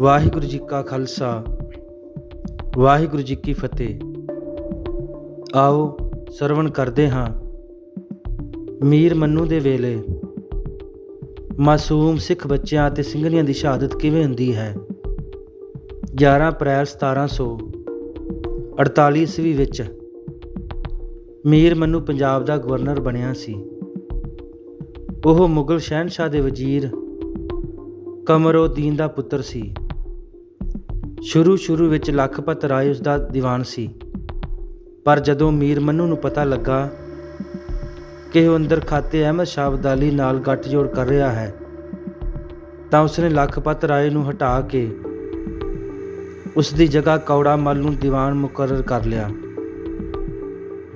ਵਾਹਿਗੁਰੂ ਜੀ ਕਾ ਖਾਲਸਾ, ਵਾਹਿਗੁਰੂ ਜੀ ਕੀ ਫਤਿਹ। ਆਓ ਸਰਵਣ ਕਰਦੇ ਹਾਂ। ਮੀਰ ਮੰਨੂ ਦੇ ਵੇਲੇ, ਮਾਸੂਮ ਸਿੱਖ ਬੱਚਿਆਂ ਅਤੇ ਸਿੰਘਣੀਆਂ ਦੀ ਸ਼ਹਾਦਤ ਕਿਵੇਂ ਹੁੰਦੀ ਹੈ? 11 ਅਪ੍ਰੈਲ 1748 ਈਸਵੀ ਵਿੱਚ ਮੀਰ ਮੰਨੂ ਪੰਜਾਬ ਦਾ ਗਵਰਨਰ ਬਣਿਆ ਸੀ। ਉਹ ਮੁਗਲ ਸ਼ਹਿਨशाह ਦੇ ਵਜ਼ੀਰ ਕਮਰਉਦੀਨ ਦਾ ਪੁੱਤਰ ਸੀ। ਸ਼ੁਰੂ ਸ਼ੁਰੂ ਵਿੱਚ ਲੱਖਪਤ ਰਾਏ ਉਸ ਦਾ ਦੀਵਾਨ ਸੀ। ਪਰ ਜਦੋਂ ਮੀਰ ਮੰਨੂ ਨੂੰ ਪਤਾ ਲੱਗਾ ਕਿ ਉਹ ਅੰਦਰ ਖਾਤੇ ਅਹਿਮਦ ਸ਼ਾਹ ਅਬਦਾਲੀ ਨਾਲ ਗੱਠਜੋੜ ਕਰ ਰਿਹਾ ਹੈ, ਤਾਂ ਉਸਨੇ ਲੱਖਪਤ ਰਾਏ ਨੂੰ ਹਟਾ ਕੇ ਉਸ ਦੀ ਜਗ੍ਹਾ ਕੌੜਾ ਮੱਲ ਨੂੰ ਦੀਵਾਨ ਮੁਕਰਰ ਕਰ ਲਿਆ।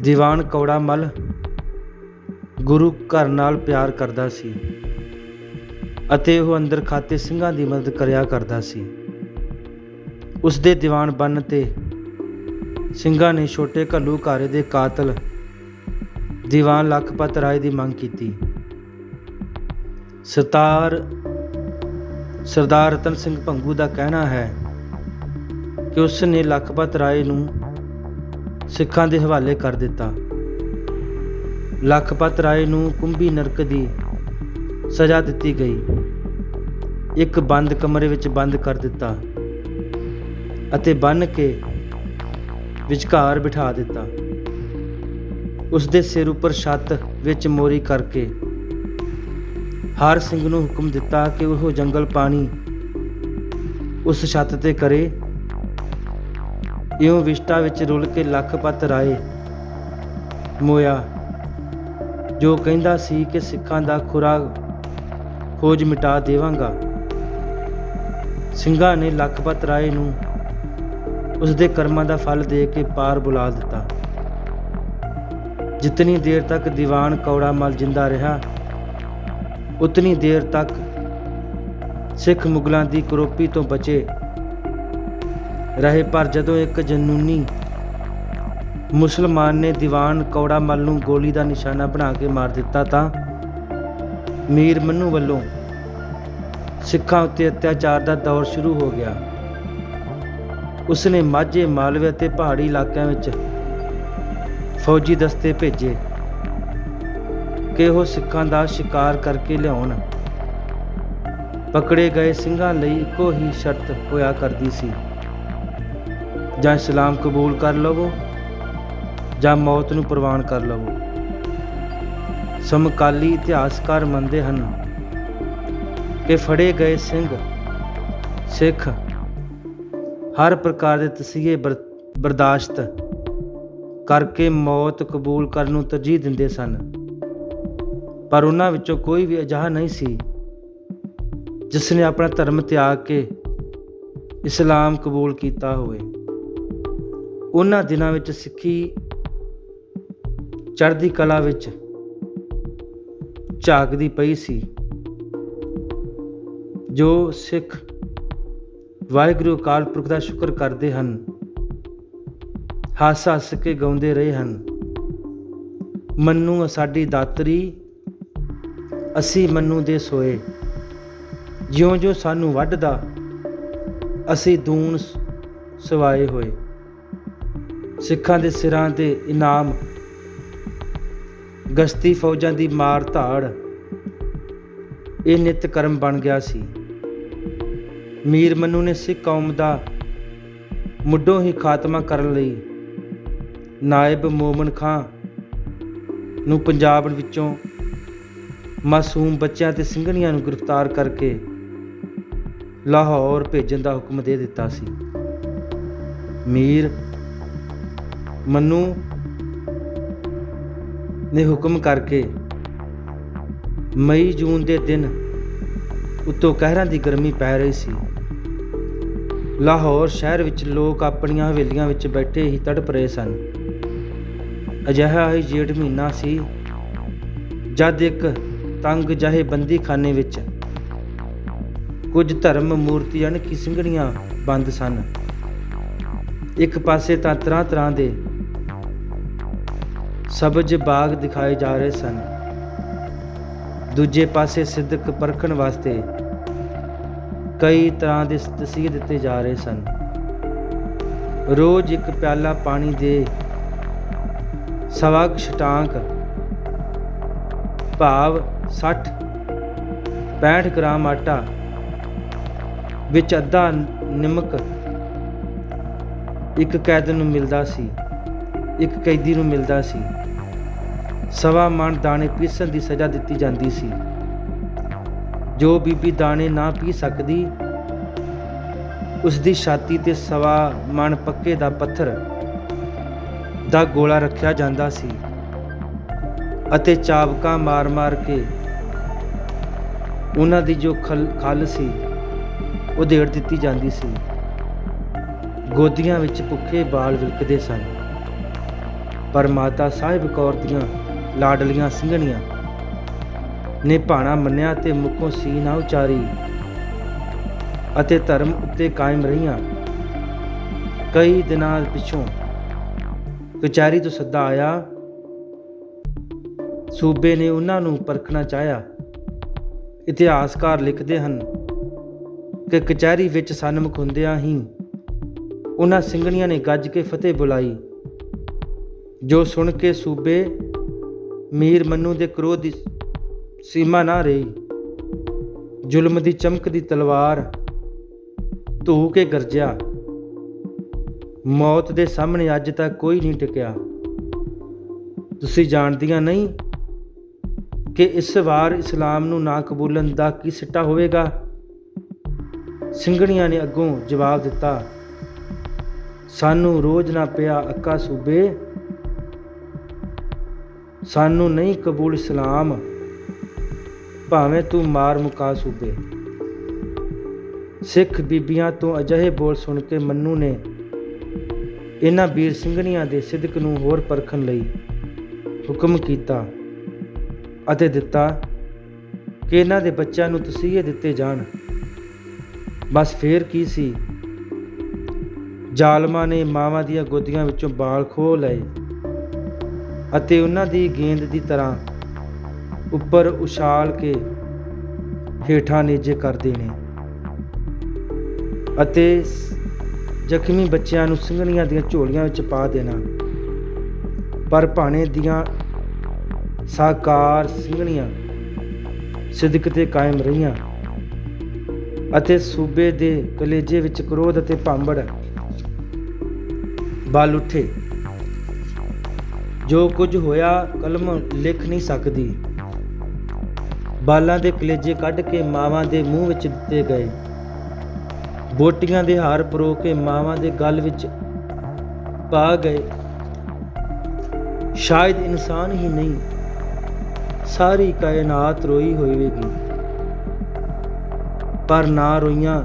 ਦੀਵਾਨ ਕੌੜਾ ਮੱਲ ਗੁਰੂ ਘਰ ਨਾਲ ਪਿਆਰ ਕਰਦਾ ਸੀ ਅਤੇ ਉਹ ਅੰਦਰ ਖਾਤੇ ਸਿੰਘਾਂ ਦੀ ਮਦਦ ਕਰਿਆ ਕਰਦਾ ਸੀ। ਉਸ ਦੇ ਦੀਵਾਨ ਬੰਨ ਤੇ ਸਿੰਘਾਂ ਨੇ ਛੋਟੇ ਘੱਲੂ ਘਾਰੇ ਦੇ ਕਾਤਲ ਦੀਵਾਨ ਲਖਪਤ ਰਾਏ ਦੀ ਮੰਗ ਕੀਤੀ। ਸਰਦਾਰ ਸਰਦਾਰ ਰਤਨ ਸਿੰਘ ਭੰਗੂ ਦਾ ਕਹਿਣਾ ਹੈ ਕਿ ਉਸ ਨੇ ਲਖਪਤ ਰਾਏ ਨੂੰ ਸਿੱਖਾਂ ਦੇ ਹਵਾਲੇ ਕਰ ਦਿੱਤਾ। ਲਖਪਤ ਰਾਏ ਨੂੰ ਕੁੰਭੀ ਨਰਕ ਦੀ ਸਜ਼ਾ ਦਿੱਤੀ ਗਈ। ਇੱਕ ਬੰਦ ਕਮਰੇ ਵਿੱਚ ਬੰਦ ਕਰ ਦਿੱਤਾ। ਅਤੇ ਬੰਨ ਕੇ ਵਿਚਕਾਰ ਬਿਠਾ ਦਿੱਤਾ। ਉਸ ਦੇ ਸਿਰ ਉੱਪਰ ਛੱਤ ਵਿੱਚ ਮੋਰੀ ਕਰਕੇ ਹਰ ਸਿੰਘ ਨੂੰ ਹੁਕਮ ਦਿੱਤਾ ਕਿ ਉਹ ਜੰਗਲ ਪਾਣੀ ਉਸ ਛੱਤ ਤੇ ਕਰੇ। ਇਉਂ ਵਿਸ਼ਟਾ ਵਿੱਚ ਰੁਲ ਕੇ ਲੱਖਪਤ ਰਾਏ ਮੋਇਆ, ਜੋ ਕਹਿੰਦਾ ਸੀ ਕਿ ਸਿੱਖਾਂ ਦਾ ਖੁਰਾ ਖੋਜ ਮਿਟਾ ਦੇਵਾਂਗਾ। ਸਿੰਘਾਂ ਨੇ ਲੱਖਪਤ ਰਾਏ ਨੂੰ ਉਸ ਦੇ ਕਰਮਾਂ ਦਾ ਫਲ ਦੇ ਕੇ ਪਾਰ ਬੁਲਾ ਦਿੱਤਾ। ਜਿਤਨੀ ਦੇਰ ਤੱਕ ਦੀਵਾਨ ਕੌੜਾ ਮਲ ਜਿੰਦਾ ਰਿਹਾ, ਉਤਨੀ ਦੇਰ ਤੱਕ ਸਿੱਖ ਮੁਗਲਾਂ ਦੀ ਕਰੋਪੀ ਤੋਂ ਬਚੇ ਰਹੇ। ਪਰ ਜਦੋਂ ਇੱਕ ਜਨੂਨੀ ਮੁਸਲਮਾਨ ਨੇ ਦੀਵਾਨ ਕੌੜਾ ਮਲ ਨੂੰ ਗੋਲੀ ਦਾ ਨਿਸ਼ਾਨਾ ਬਣਾ ਕੇ ਮਾਰ ਦਿੱਤਾ ਤਾਂ ਮੀਰ ਮੰਨੂ ਵੱਲੋਂ ਸਿੱਖਾਂ ਉੱਤੇ ਅਤਿਆਚਾਰ ਦਾ ਦੌਰ ਸ਼ੁਰੂ ਹੋ ਗਿਆ। ਉਸਨੇ ਮਾਝੇ, ਮਾਲਵੇ ਅਤੇ ਪਹਾੜੀ ਇਲਾਕਿਆਂ ਵਿੱਚ ਫੌਜੀ ਦਸਤੇ ਭੇਜੇ। ਕਿ ਉਹ ਸਿੱਖਾਂ ਦਾ ਸ਼ਿਕਾਰ ਕਰਕੇ ਲਿਆਉਣ। ਪਕੜੇ ਗਏ ਸਿੰਘਾਂ ਲਈ ਇੱਕੋ ਹੀ ਸ਼ਰਤ ਹੋਇਆ ਕਰਦੀ ਸੀ। ਜਾਂ ਇਸਲਾਮ ਕਬੂਲ ਕਰ ਲਵੋ, ਜਾਂ ਮੌਤ ਨੂੰ ਪ੍ਰਵਾਨ ਕਰ ਲਵੋ। ਸਮਕਾਲੀ ਇਤਿਹਾਸਕਾਰ ਮੰਨਦੇ ਹਨ ਕਿ ਫੜੇ ਗਏ ਸਿੰਘ ਸਿੱਖ ਹਰ ਪ੍ਰਕਾਰ ਦੇ ਤਸੀਹੇ ਬਰ- ਬਰਦਾਸ਼ਤ ਕਰਕੇ ਮੌਤ ਕਬੂਲ ਕਰਨ ਨੂੰ ਤਰਜੀਹ ਦਿੰਦੇ ਸਨ। ਪਰ ਉਹਨਾਂ ਵਿੱਚੋਂ ਕੋਈ ਵੀ ਅਜਿਹਾ ਨਹੀਂ ਸੀ, ਜਿਸ ਨੇ ਆਪਣਾ ਧਰਮ ਤਿਆਗ ਕੇ ਇਸਲਾਮ ਕਬੂਲ ਕੀਤਾ ਹੋਵੇ। ਉਹਨਾਂ ਦਿਨਾਂ ਵਿੱਚ ਸਿੱਖੀ ਚੜ੍ਹਦੀ ਕਲਾ ਵਿੱਚ ਝਾਕਦੀ ਪਈ ਸੀ, ਜੋ ਸਿੱਖ ਵਾਹਿਗੁਰੂ ਅਕਾਲ ਪੁਰਖ ਦਾ ਸ਼ੁਕਰ ਕਰਦੇ ਹਨ। ਹੱਸ ਹੱਸ ਕੇ ਗਾਉਂਦੇ ਰਹੇ ਹਨ। ਮੰਨੂ ਸਾਡੀ ਦਾਤਰੀ, ਅਸੀਂ ਮੰਨੂ ਦੇ ਸੋਏ। ਜਿਉਂ ਜਿਉਂ ਸਾਨੂੰ ਵੱਢਦਾ, ਅਸੀਂ ਦੂਣ ਸਵਾਏ ਹੋਏ। ਸਿੱਖਾਂ ਦੇ ਸਿਰਾਂ ਤੇ ਇਨਾਮ, ਗਸ਼ਤੀ ਫੌਜਾਂ ਦੀ ਮਾਰ ਧਾੜ ਇਹ ਨਿਤ ਕਰਮ ਬਣ ਗਿਆ ਸੀ। ਮੀਰ ਮੰਨੂ ਨੇ ਸਿੱਖ ਕੌਮ ਦਾ ਮੁੱਢੋਂ ਹੀ ਖਾਤਮਾ ਕਰਨ ਲਈ ਨਾਇਬ ਮੋਮਨ ਖਾਂ ਨੂੰ ਪੰਜਾਬ ਵਿੱਚੋਂ ਮਾਸੂਮ ਬੱਚਿਆਂ ਤੇ ਸਿੰਘਣੀਆਂ ਨੂੰ ਗ੍ਰਿਫਤਾਰ ਕਰਕੇ ਲਾਹੌਰ ਭੇਜਣ ਦਾ ਹੁਕਮ ਦੇ ਦਿੱਤਾ ਸੀ। ਮੀਰ ਮੰਨੂ ਨੇ ਹੁਕਮ ਕਰਕੇ ਮਈ ਜੂਨ ਦੇ ਦਿਨ ਉੱਤੋਂ ਕਹਿਰਾਂ ਦੀ ਗਰਮੀ ਪੈ ਰਹੀ ਸੀ। ਲਾਹੌਰ ਸ਼ਹਿਰ ਵਿੱਚ ਲੋਕ ਆਪਣੀਆਂ ਹਵੇਲੀਆਂ ਵਿੱਚ ਬੈਠੇ ਹੀ ਤੜਪ ਰਹੇ ਸਨ। ਅਜਿਹਾ ਹੀ ਜੇਠ ਮਹੀਨਾ ਸੀ, ਜਦ ਇੱਕ ਤੰਗ ਜਹੇ ਬੰਦੀਖਾਨੇ ਵਿੱਚ ਕੁਝ ਧਰਮ ਮੂਰਤੀਆਂ ਅਣਖੀ ਸਿੰਘਣੀਆਂ ਬੰਦ ਸਨ। ਇੱਕ ਪਾਸੇ ਤਾਂ ਤਰ੍ਹਾਂ ਤਰ੍ਹਾਂ ਦੇ ਸਬਜ਼ ਬਾਗ ਦਿਖਾਏ ਜਾ ਰਹੇ ਸਨ। ਦੂਜੇ ਪਾਸੇ ਸਿੱਧਕ ਪਰਖਣ ਵਾਸਤੇ ਕਈ ਤਰ੍ਹਾਂ ਦੇ ਤਸੀਹੇ ਦਿੱਤੇ ਜਾ ਰਹੇ ਸਨ। ਰੋਜ਼ ਇੱਕ ਪਿਆਲਾ ਪਾਣੀ ਦੇ ਸਵਗ ਸ਼ਟਾਂਕ, ਭਾਵ 60 65 ਗ੍ਰਾਮ ਆਟਾ, ਵਿੱਚ ਅੱਧਾ ਨਿਮਕ ਇੱਕ ਕੈਦ ਨੂੰ ਮਿਲਦਾ ਸੀ, ਇੱਕ ਕੈਦੀ ਨੂੰ ਮਿਲਦਾ ਸੀ। ਸਵਾ ਮਣ ਦਾਣੇ ਪੀਸਣ ਦੀ ਸਜ਼ਾ ਦਿੱਤੀ ਜਾਂਦੀ ਸੀ। ਜੋ ਬੀਬੀ ਦਾਣੇ ਨਾ ਪੀ ਸਕਦੀ ਉਸ ਦੀ ਛਾਤੀ ਤੇ ਸਵਾ ਮਣ ਪੱਕੇ ਦਾ ਪੱਥਰ ਦਾ ਗੋਲਾ ਰੱਖਿਆ ਜਾਂਦਾ ਸੀ ਅਤੇ ਚਾਬਕਾ ਮਾਰ-ਮਾਰ ਕੇ ਉਹਨਾਂ ਦੀ ਜੋ ਖਲ ਖਲ ਸੀ, ਉਹ ਦੇੜ ਦਿੱਤੀ ਜਾਂਦੀ ਸੀ। ਗੋਦੀਆਂ ਵਿੱਚ ਭੁੱਖੇ ਬਾਲ ਵਿਲਕਦੇ ਸਨ। ਪਰ ਮਾਤਾ ਸਾਹਿਬ ਕੌਰ ਦੀਆਂ ਲਾਡਲੀਆਂ ਸਿੰਘਣੀਆਂ ਨੇ ਭਾਣਾ ਮੰਨਿਆ ਤੇ ਮੁਖੋਂ ਸੀ ਨਾ ਉਚਾਰੀ ਅਤੇ ਧਰਮ ਉੱਤੇ ਕਾਇਮ ਰਹੀਆਂ। ਕਈ ਦਿਨਾਂ ਪਿਛੋਂ ਕਚਹਿਰੀ ਤੋਂ ਸੱਦਾ ਆਇਆ। ਸੂਬੇ ਨੇ ਉਹਨਾਂ ਨੂੰ ਪਰਖਣਾ ਚਾਹਿਆ। ਇਤਿਹਾਸਕਾਰ ਲਿਖਦੇ ਹਨ ਕਿ ਕਚਹਿਰੀ ਵਿੱਚ ਸਨਮੁਖ ਹੁੰਦਿਆਂ ਹੀ ਉਹਨਾਂ ਸਿੰਘਣੀਆਂ ਨੇ ਗੱਜ ਕੇ ਫਤਿਹ ਬੁਲਾਈ, ਜੋ ਸੁਣ ਕੇ ਸੂਬੇ ਮੀਰ ਮੰਨੂ ਦੇ ਕ੍ਰੋਧ ਦੀ ਸੀਮਾ ਨਾ ਰਹੀ। ਜ਼ੁਲਮ ਦੀ ਚਮਕਦੀ ਤਲਵਾਰ ਧੂ ਕੇ ਗਰਜਿਆ। ਮੌਤ ਦੇ ਸਾਹਮਣੇ ਅੱਜ ਤੱਕ ਕੋਈ ਨਹੀਂ ਟਿਕਿਆ। ਤੁਸੀਂ ਜਾਣਦੀਆਂ ਨਹੀਂ ਕਿ ਇਸ ਵਾਰ ਇਸਲਾਮ ਨੂੰ ਨਾ ਕਬੂਲਣ ਦਾ ਕੀ ਸਿੱਟਾ ਹੋਵੇਗਾ? ਸਿੰਘਣੀਆਂ ਨੇ ਅੱਗੋਂ ਜਵਾਬ ਦਿੱਤਾ, ਸਾਨੂੰ ਰੋਜ਼ ਨਾ ਪਿਆ ਅੱਕਾ ਸੂਬੇ। ਸਾਨੂੰ ਨਹੀਂ ਕਬੂਲ ਇਸਲਾਮ। ਭਾਵੇਂ ਤੂੰ ਮਾਰ ਮੁਕਾ ਸੂਬੇ। ਸਿੱਖ ਬੀਬੀਆਂ ਤੋਂ ਅਜਿਹੇ ਬੋਲ ਸੁਣ ਕੇ ਮੰਨੂ ਨੇ ਇਹਨਾਂ ਵੀਰ ਸਿੰਘਣੀਆਂ ਦੇ ਸਿਦਕ ਨੂੰ ਹੋਰ ਪਰਖਣ ਲਈ ਹੁਕਮ ਕੀਤਾ ਅਤੇ ਦਿੱਤਾ ਕਿ ਇਹਨਾਂ ਦੇ ਬੱਚਿਆਂ ਨੂੰ ਤਸੀਹੇ ਦਿੱਤੇ ਜਾਣ। ਬਸ ਫੇਰ ਕੀ ਸੀ? ਜ਼ਾਲਮਾਂ ਨੇ ਮਾਵਾਂ ਦੀਆਂ ਗੋਦੀਆਂ ਵਿੱਚੋਂ ਬਾਲ ਖੋਹ ਲਏ ਅਤੇ ਉਹਨਾਂ ਦੀ ਗੇਂਦ ਦੀ ਤਰ੍ਹਾਂ ਉੱਪਰ ਉਛਾਲ ਕੇ ਹੇਠਾਂ ਨੇਜੇ ਕਰ ਦੇਣੇ। ਅਤੇ ਜ਼ਖਮੀ ਬੱਚਿਆਂ ਨੂੰ ਸਿੰਘਣੀਆਂ ਦੀਆਂ ਝੋਲੀਆਂ ਵਿੱਚ ਪਾ ਦੇਣਾ। ਪਰ ਭਾਣੇ ਦੀਆਂ ਸਾਕਾਰ ਸਿੰਘਣੀਆਂ ਸਿਦਕ ਤੇ ਕਾਇਮ ਰਹੀਆਂ ਅਤੇ ਸੂਬੇ ਦੇ ਕਲੇਜੇ ਵਿੱਚ ਕ੍ਰੋਧ ਅਤੇ ਭਾਂਬੜ ਬਲ ਉੱਠੇ। ਜੋ ਕੁਝ ਹੋਇਆ ਕਲਮ ਲਿਖ ਨਹੀਂ ਸਕਦੀ। ਬਾਲਾਂ ਦੇ ਕਲੇਜੇ ਕੱਢ ਕੇ ਮਾਵਾਂ ਦੇ ਮੂੰਹ ਵਿੱਚ ਦਿੱਤੇ ਗਏ। ਬੋਟੀਆਂ ਦੇ ਹਾਰ ਪਰੋ ਕੇ ਮਾਵਾਂ ਦੇ ਗਲ ਵਿੱਚ ਪਾ ਗਏ। ਸ਼ਾਇਦ ਇਨਸਾਨ ਹੀ ਨਹੀਂ, ਸਾਰੀ ਕਾਇਨਾਤ ਰੋਈ ਹੋਵੇਗੀ। ਪਰ ਨਾ ਰੋਈਆਂ,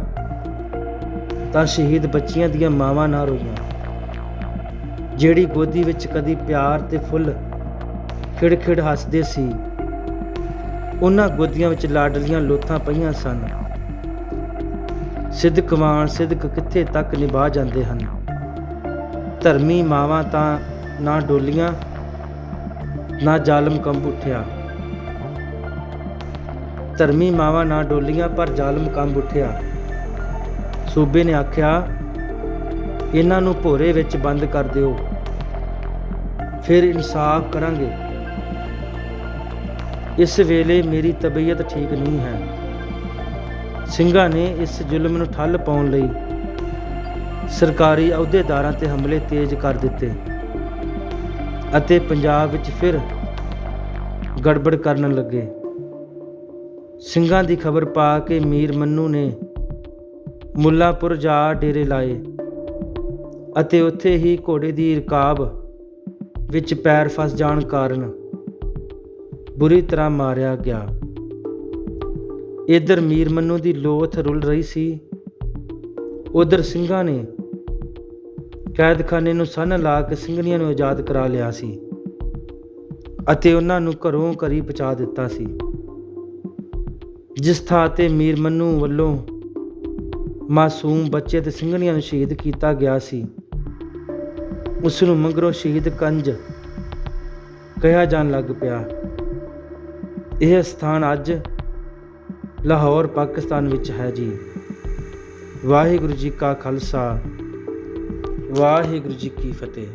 ਤਾਂ ਸ਼ਹੀਦ ਬੱਚੀਆਂ ਦੀਆਂ ਮਾਵਾਂ ਨਾ ਰੋਈਆਂ। ਜਿਹੜੀ ਗੋਦੀ ਵਿੱਚ ਕਦੀ ਪਿਆਰ ਤੇ ਫੁੱਲ ਖਿੜ-ਖਿੜ ਹੱਸਦੇ ਸੀ ਉਹਨਾਂ ਗੋਦੀਆਂ ਵਿੱਚ ਲਾਡਲੀਆਂ ਲੋਥਾਂ ਪਈਆਂ ਸਨ। ਸਿੱਧਕਵਾਨ ਸਿੱਧਕ ਕਿੱਥੇ ਤੱਕ ਨਿਭਾ ਜਾਂਦੇ ਹਨ? ਧਰਮੀ ਮਾਵਾਂ ਤਾਂ ਨਾ ਡੋਲੀਆਂ, ਨਾ ਜ਼ਾਲਮ ਕੰਬ ਉੱਠਿਆ। ਧਰਮੀ ਮਾਵਾਂ ਨਾ ਡੋਲੀਆਂ, ਪਰ ਜ਼ਾਲਮ ਕੰਬ ਉੱਠਿਆ। ਸੂਬੇ ਨੇ ਆਖਿਆ, ਇਹਨਾਂ ਨੂੰ ਭੋਰੇ ਵਿੱਚ ਬੰਦ ਕਰ ਦਿਓ। ਫਿਰ ਇਨਸਾਫ ਕਰਾਂਗੇ। ਇਸ ਵੇਲੇ ਮੇਰੀ ਤਬੀਅਤ ਠੀਕ ਨਹੀਂ ਹੈ। ਸਿੰਘਾਂ ਨੇ ਇਸ ਜ਼ੁਲਮ ਨੂੰ ਠੱਲ ਪਾਉਣ ਲਈ ਸਰਕਾਰੀ ਅਹੁਦੇਦਾਰਾਂ ਤੇ ਹਮਲੇ ਤੇਜ਼ ਕਰ ਦਿੱਤੇ ਅਤੇ ਪੰਜਾਬ ਵਿੱਚ ਫਿਰ ਗੜਬੜ ਕਰਨ ਲੱਗੇ। ਸਿੰਘਾਂ ਦੀ ਖਬਰ ਪਾ ਕੇ ਮੀਰ ਮੰਨੂ ਨੇ ਮੁੱਲਾਪੁਰ ਜਾ ਡੇਰੇ ਲਾਏ ਅਤੇ ਉੱਥੇ ਹੀ ਘੋੜੇ ਦੀ ਰਕਾਬ ਵਿੱਚ ਪੈਰ ਫਸ ਜਾਣ ਕਾਰਨ ਬੁਰੀ ਤਰ੍ਹਾਂ ਮਾਰਿਆ ਗਿਆ। ਇਧਰ ਮੀਰ ਮੰਨੂ ਦੀ ਲੋਥ ਰੁਲ ਰਹੀ ਸੀ। ਉਧਰ ਸਿੰਘਾਂ ਨੇ ਕੈਦਖਾਨੇ ਨੂੰ ਸੰਨ ਲਾ ਕੇ ਸਿੰਘਣੀਆਂ ਨੂੰ ਆਜ਼ਾਦ ਕਰਾ ਲਿਆ ਸੀ ਅਤੇ ਉਹਨਾਂ ਨੂੰ ਘਰੋਂ ਘਰੀ ਪਹੁੰਚਾ ਦਿੱਤਾ ਸੀ। ਜਿਸ ਥਾਂ ਤੇ ਮੀਰ ਮੰਨੂ ਵੱਲੋਂ ਮਾਸੂਮ ਬੱਚੇ ਤੇ ਸਿੰਘਣੀਆਂ ਨੂੰ ਸ਼ਹੀਦ ਕੀਤਾ ਗਿਆ ਸੀ ਉਸ ਨੂੰ ਮੰਗਰੋਂ ਸ਼ਹੀਦ ਕੰਜ ਕਿਹਾ ਜਾਣ ਲੱਗ ਪਿਆ। ਇਹ ਸਥਾਨ ਅੱਜ ਲਾਹੌਰ, ਪਾਕਿਸਤਾਨ ਵਿੱਚ ਹੈ ਜੀ। ਵਾਹਿਗੁਰੂ ਜੀ ਕਾ ਖਾਲਸਾ, ਵਾਹਿਗੁਰੂ ਜੀ ਕੀ ਫਤਿਹ।